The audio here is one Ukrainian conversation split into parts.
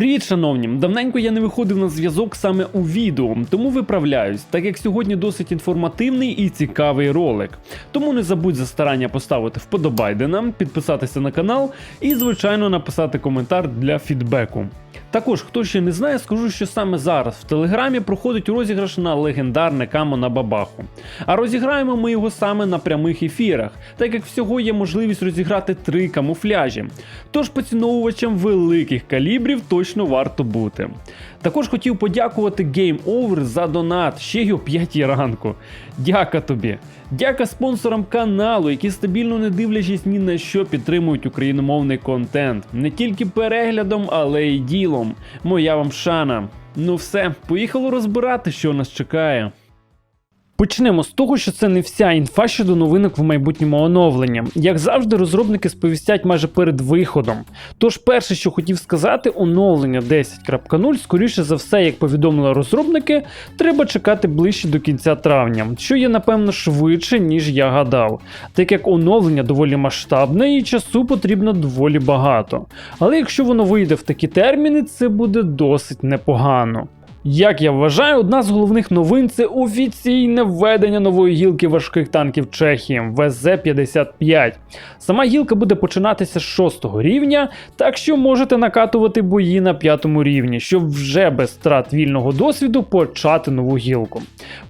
Привіт, шановні! Давненько я не виходив на зв'язок саме у відео, тому виправляюсь, так як сьогодні досить інформативний і цікавий ролик. Тому не забудь за старання поставити вподобайдена, підписатися на канал і, звичайно, написати коментар для фідбеку. Також, хто ще не знає, скажу, що саме зараз в телеграмі проходить розіграш на легендарне камо на бабаху. А розіграємо ми його саме на прямих ефірах, так як всього є можливість розіграти три камуфляжі. Тож поціновувачам великих калібрів точно варто бути. Також хотів подякувати Game Over за донат ще й о 5 ранку. Дяка тобі. Дяка спонсорам каналу, які стабільно не дивлячись ні на що підтримують україномовний контент. Не тільки переглядом, але й ділом. Моя вам шана. Ну все, поїхало розбирати, що нас чекає. Почнемо з того, що це не вся інфа щодо новинок в майбутньому оновленні. Як завжди, розробники сповістять майже перед виходом. Тож, перше, що хотів сказати, оновлення 10.0, скоріше за все, як повідомили розробники, треба чекати ближче до кінця травня, що є напевно швидше, ніж я гадав, так як оновлення доволі масштабне і часу потрібно доволі багато. Але якщо воно вийде в такі терміни, це буде досить непогано. Як я вважаю, одна з головних новин це офіційне введення нової гілки важких танків Чехії ВЗ-55. Сама гілка буде починатися з 6 рівня, так що можете накатувати бої на 5 рівні, щоб вже без страт вільного досвіду почати нову гілку.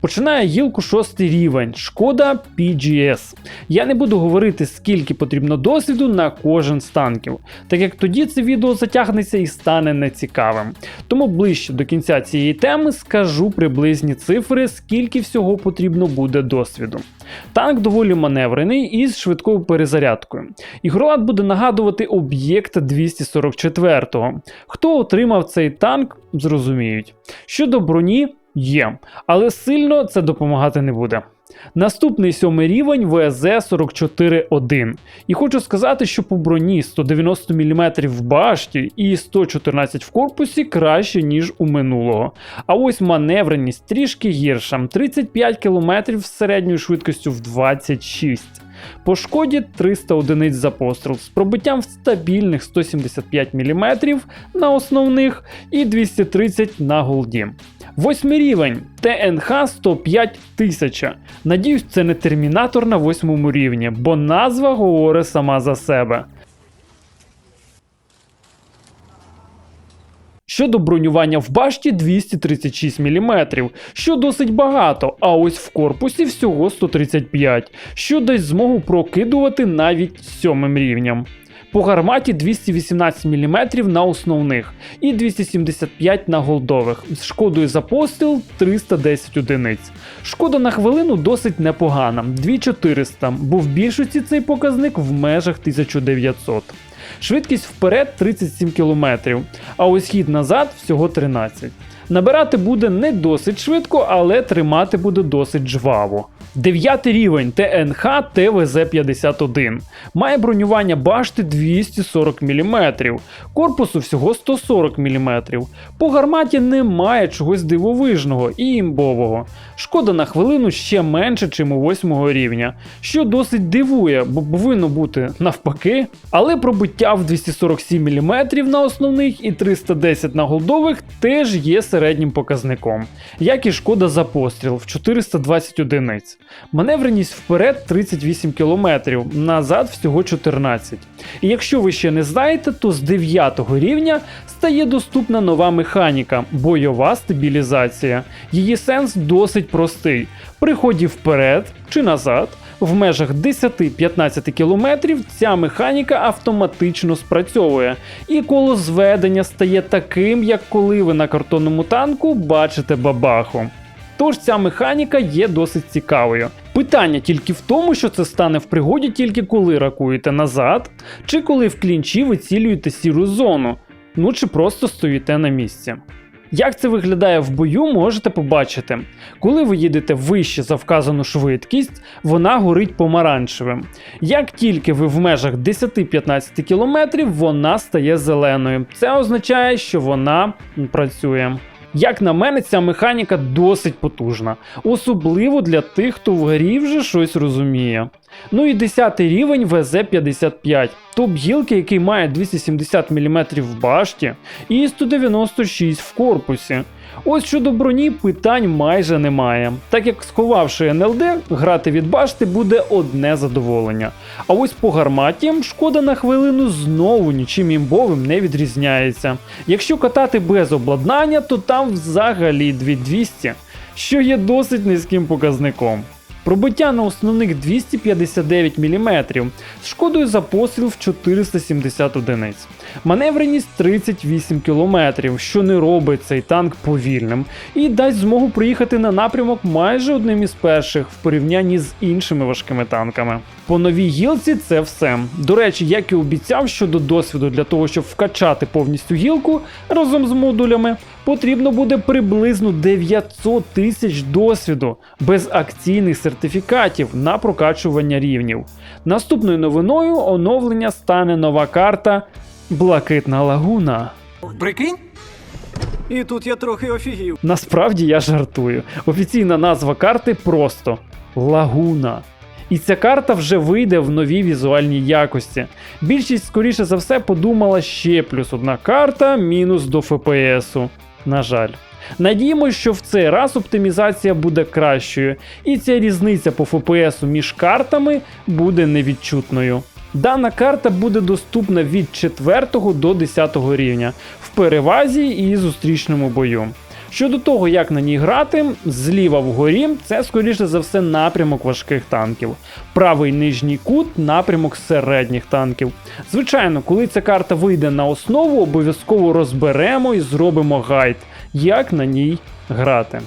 Починає гілку 6 рівень, шкода PGS. Я не буду говорити, скільки потрібно досвіду на кожен з танків, так як тоді це відео затягнеться і стане нецікавим. Тому ближче до кінця цієї теми скажу приблизні цифри, скільки всього потрібно буде досвіду. Танк доволі маневрений і з швидкою перезарядкою. Ігролад буде нагадувати об'єкт 244-го. Хто отримав цей танк, зрозуміють. Щодо броні, є, але сильно це допомагати не буде. Наступний сьомий рівень ВЗ 44-1. І хочу сказати, що по броні 190 мм в башті і 114 в корпусі краще, ніж у минулого. А ось маневреність трішки гірша 35 км з середньою швидкістю в 26 по шкоді 300 одиниць за постріл з пробиттям в стабільних 175 мм на основних і 230 на голді. Восьмий рівень ТНХ 105 тисяча. Надіюсь, це не термінатор на восьмому рівні, бо назва говорить сама за себе. Щодо бронювання в башті 236 мм, що досить багато, а ось в корпусі всього 135, що дасть змогу прокидувати навіть сьомим рівнем. По гарматі 218 мм на основних і 275 на голдових, з шкодою за постріл 310 одиниць. Шкода на хвилину досить непогана 2400, бо в більшості цей показник в межах 1900. Швидкість вперед 37 км, а ось хід назад всього 13. Набирати буде не досить швидко, але тримати буде досить жваво. Дев'ятий рівень ТНХ ТВЗ-51. Має бронювання башти 240 мм, корпусу всього 140 мм. По гарматі немає чогось дивовижного і імбового. Шкода на хвилину ще менше, чим у 8 рівня, що досить дивує, бо повинно бути навпаки. Але пробиття в 247 мм на основних і 310 на голдових теж є середнім показником, як і шкода за постріл в 420 одиниць. Маневреність вперед 38 км, назад всього 14. І якщо ви ще не знаєте, то з 9 рівня стає доступна нова механіка бойова стабілізація. Її сенс досить простий. При ході вперед чи назад. В межах 10-15 км ця механіка автоматично спрацьовує, і коло зведення стає таким, як коли ви на картонному танку бачите бабаху. Тож ця механіка є досить цікавою. Питання тільки в тому, що це стане в пригоді тільки коли ракуєте назад, чи коли в клінчі вицілюєте сіру зону, ну чи просто стоїте на місці. Як це виглядає в бою, можете побачити. Коли ви їдете вище за вказану швидкість, вона горить помаранчевим. Як тільки ви в межах 10-15 км, вона стає зеленою. Це означає, що вона працює. Як на мене, ця механіка досить потужна, особливо для тих, хто в грі вже щось розуміє. Ну і 10 рівень ВЗ-55. Топ гілки, який має 270 мм в башті і 196 в корпусі. Ось щодо броні питань майже немає, так як сховавши НЛД, грати від башти буде одне задоволення. А ось по гарматі шкода на хвилину знову нічим імбовим не відрізняється. Якщо катати без обладнання, то там взагалі 2200, що є досить низьким показником. Пробиття на основних 259 мм з шкодою за постріл в 470 одиниць. Маневреність 38 км, що не робить цей танк повільним, і дасть змогу приїхати на напрямок майже одним із перших в порівнянні з іншими важкими танками. По новій гілці це все. До речі, як і обіцяв щодо досвіду для того, щоб вкачати повністю гілку разом з модулями, потрібно буде приблизно 900 тисяч досвіду без акційних сертифікатів на прокачування рівнів. Наступною новиною оновлення стане нова карта Блакитна лагуна. Прикинь? І тут я трохи офігів. Насправді я жартую. Офіційна назва карти просто Лагуна. І ця карта вже вийде в новій візуальній якості. Більшість, скоріше за все, подумала ще плюс одна карта, мінус до ФПСу. На жаль. Надіємось, що в цей раз оптимізація буде кращою, і ця різниця по ФПСу між картами буде невідчутною. Дана карта буде доступна від 4 до 10 рівня в перевазі і зустрічному бою. Щодо того, як на ній грати, зліва вгорі це скоріше за все напрямок важких танків. Правий нижній кут напрямок середніх танків. Звичайно, коли ця карта вийде на основу, обов'язково розберемо і зробимо гайд, як на ній грати.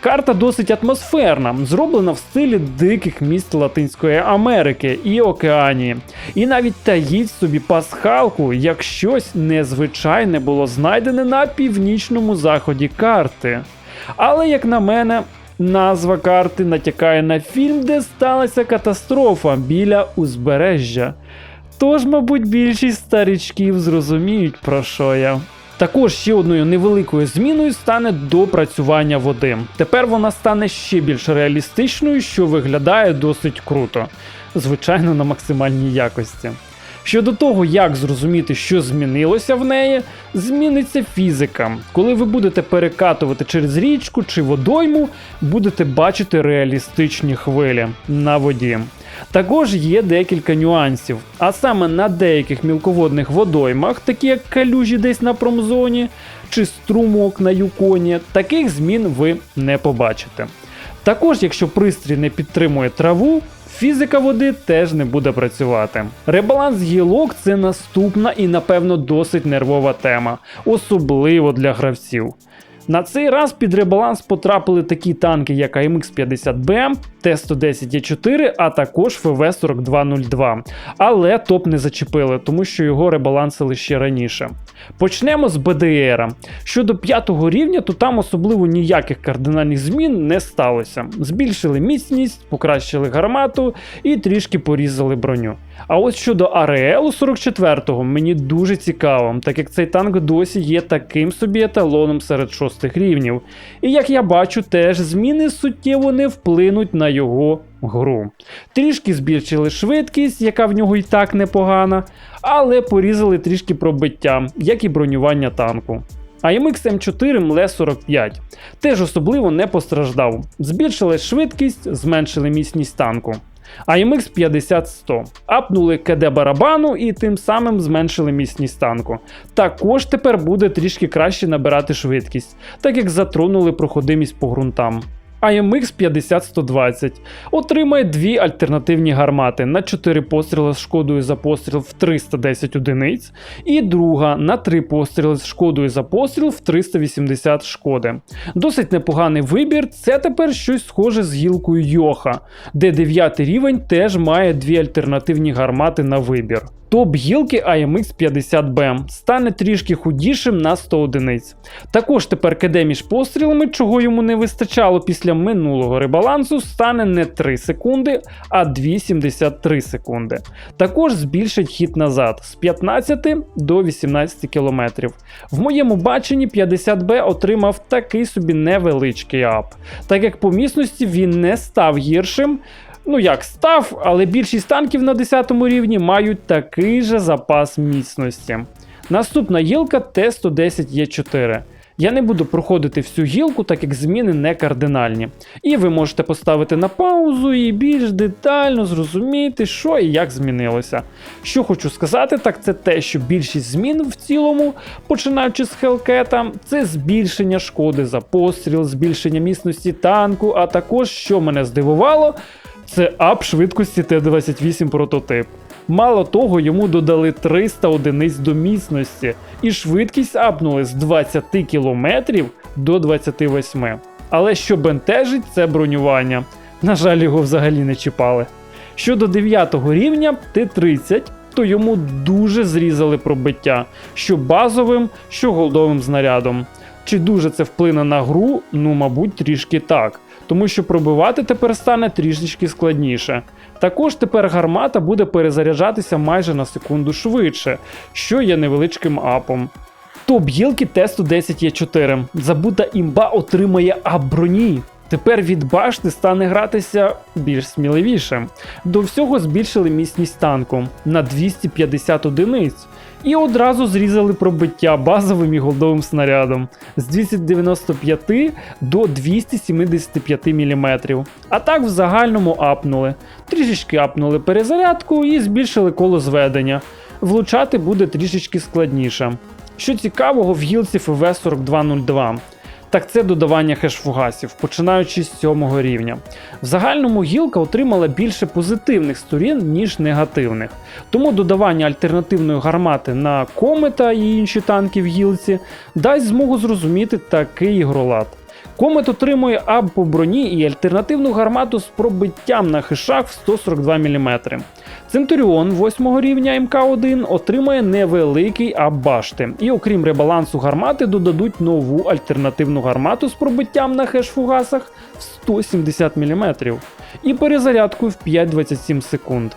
Карта досить атмосферна, зроблена в стилі диких міст Латинської Америки і Океанії. І навіть таїть собі пасхалку, як щось незвичайне було знайдене на північному заході карти. Але, як на мене, назва карти натякає на фільм, де сталася катастрофа біля узбережжя. Тож, мабуть, більшість старічків зрозуміють, про що я. Також ще одною невеликою зміною стане допрацювання води. Тепер вона стане ще більш реалістичною, що виглядає досить круто, звичайно, на максимальній якості. Щодо того, як зрозуміти, що змінилося в неї, зміниться фізика. Коли ви будете перекатувати через річку чи водойму, будете бачити реалістичні хвилі на воді. Також є декілька нюансів, а саме на деяких мілководних водоймах, такі як калюжі десь на промзоні чи струмок на юконі, таких змін ви не побачите. Також, якщо пристрій не підтримує траву, фізика води теж не буде працювати. Ребаланс гілок це наступна і, напевно, досить нервова тема, особливо для гравців. На цей раз під ребаланс потрапили такі танки, як AMX 50B, Т-110Е4, а також ФВ-4202. Але топ не зачепили, тому що його ребалансили ще раніше. Почнемо з БДР. Щодо п'ятого рівня, то там особливо ніяких кардинальних змін не сталося. Збільшили міцність, покращили гармату і трішки порізали броню. А от щодо АРЛ 44-го мені дуже цікаво, так як цей танк досі є таким собі еталоном серед шостих рівнів. І як я бачу, теж зміни суттєво не вплинуть на його гру. Трішки збільшили швидкість, яка в нього і так непогана, але порізали трішки пробиття, як і бронювання танку. AMX M4 мле 45 теж особливо не постраждав. Збільшили швидкість, зменшили міцність танку. AMX 50-100 апнули КД барабану і тим самим зменшили міцність танку. Також тепер буде трішки краще набирати швидкість, так як затронули проходимість по ґрунтам. AMX 50-120 отримає дві альтернативні гармати на 4 постріли з шкодою за постріл в 310 одиниць, і друга на 3 постріли з шкодою за постріл в 380 шкоди. Досить непоганий вибір. Це тепер щось схоже з гілкою Йоха, де 9 рівень теж має дві альтернативні гармати на вибір. Топ гілки AMX 50B стане трішки худішим на 100 одиниць. Також тепер КД між пострілами, чого йому не вистачало після минулого ребалансу, стане не 3 секунди, а 2,73 секунди. Також збільшить хід назад з 15 до 18 км. В моєму баченні 50B отримав такий собі невеличкий ап, так як по міцності він не став гіршим. Ну як став, але більшість танків на 10 рівні мають такий же запас міцності. Наступна гілка Т-110Е4. Я не буду проходити всю гілку, так як зміни не кардинальні. І ви можете поставити на паузу і більш детально зрозуміти, що і як змінилося. Що хочу сказати, так це те, що більшість змін в цілому, починаючи з Хелкета, це збільшення шкоди за постріл, збільшення міцності танку, а також, що мене здивувало, це ап швидкості Т-28 прототип. Мало того, йому додали 300 одиниць до міцності, і швидкість апнули з 20 км до 28. Але що бентежить, це бронювання. На жаль, його взагалі не чіпали. Щодо 9 рівня Т-30, то йому дуже зрізали пробиття, що базовим, що голдовим знарядом. Чи дуже це вплине на гру? Ну, мабуть, трішки так, тому що пробивати тепер стане трішечки складніше. Також тепер гармата буде перезаряджатися майже на секунду швидше, що є невеличким апом. Топ гілки Т-110Е4. Забута імба отримає ап броні. Тепер від башти стане гратися більш сміливіше. До всього збільшили міцність танку на 250 одиниць. І одразу зрізали пробиття базовим і голдовим снарядом з 295 до 275 мм. А так в загальному апнули. Трішечки апнули перезарядку і збільшили коло зведення. Влучати буде трішечки складніше. Що цікавого в гілці ФВ-4202. Так це додавання хеш-фугасів, починаючи з 7 рівня. В загальному гілка отримала більше позитивних сторін, ніж негативних. Тому додавання альтернативної гармати на комета і інші танки в гілці дасть змогу зрозуміти такий ігролад. Комет отримує аб по броні і альтернативну гармату з пробиттям на хишах в 142 мм. Центуріон 8 рівня МК1 отримає невеликий аб башти, і окрім ребалансу гармати додадуть нову альтернативну гармату з пробиттям на хеш-фугасах в 170 мм і перезарядкою в 5,27 секунд.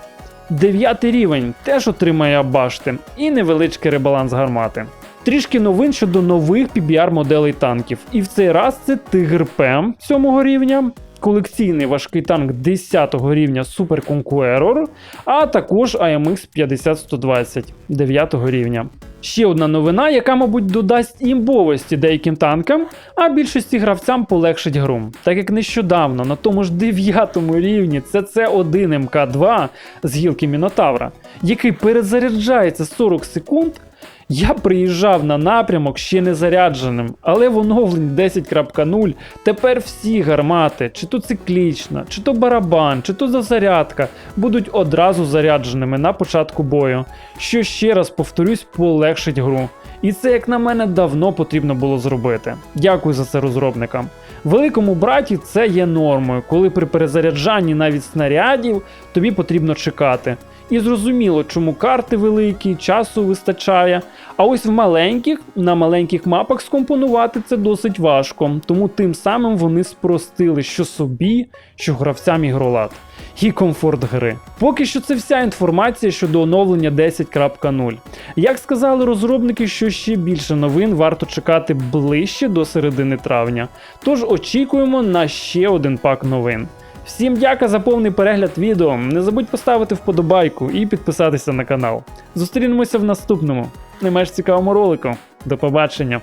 Дев'ятий рівень теж отримає аб башти і невеличкий ребаланс гармати. Трішки новин щодо нових PBR моделей танків. І в цей раз це Тигр П 7 рівня, колекційний важкий танк 10 рівня Super Conqueror, а також AMX 50120 9 рівня. Ще одна новина, яка, мабуть, додасть імбовості деяким танкам, а більшості гравцям полегшить гру. Так як нещодавно на тому ж 9 рівні CC1 МК2 з гілки Мінотавра, який перезаряджається 40 секунд, я приїжджав на напрямок ще не зарядженим, але в оновленні 10.0 тепер всі гармати, чи то циклічна, чи то барабан, чи то дозарядка, будуть одразу зарядженими на початку бою, що ще раз повторюсь, полегшить гру. І це, як на мене, давно потрібно було зробити. Дякую за це розробникам. Великому браті це є нормою, коли при перезаряджанні навіть снарядів тобі потрібно чекати. І зрозуміло, чому карти великі, часу вистачає. А ось в маленьких, на маленьких мапах скомпонувати це досить важко, тому тим самим вони спростили що собі, що гравцям ігролад. І комфорт гри. Поки що це вся інформація щодо оновлення 10.0. Як сказали розробники, що ще більше новин варто чекати ближче до середини травня. Тож очікуємо на ще один пак новин. Всім дяка за повний перегляд відео. Не забудь поставити вподобайку і підписатися на канал. Зустрінемося в наступному, не менш цікавому ролику. До побачення!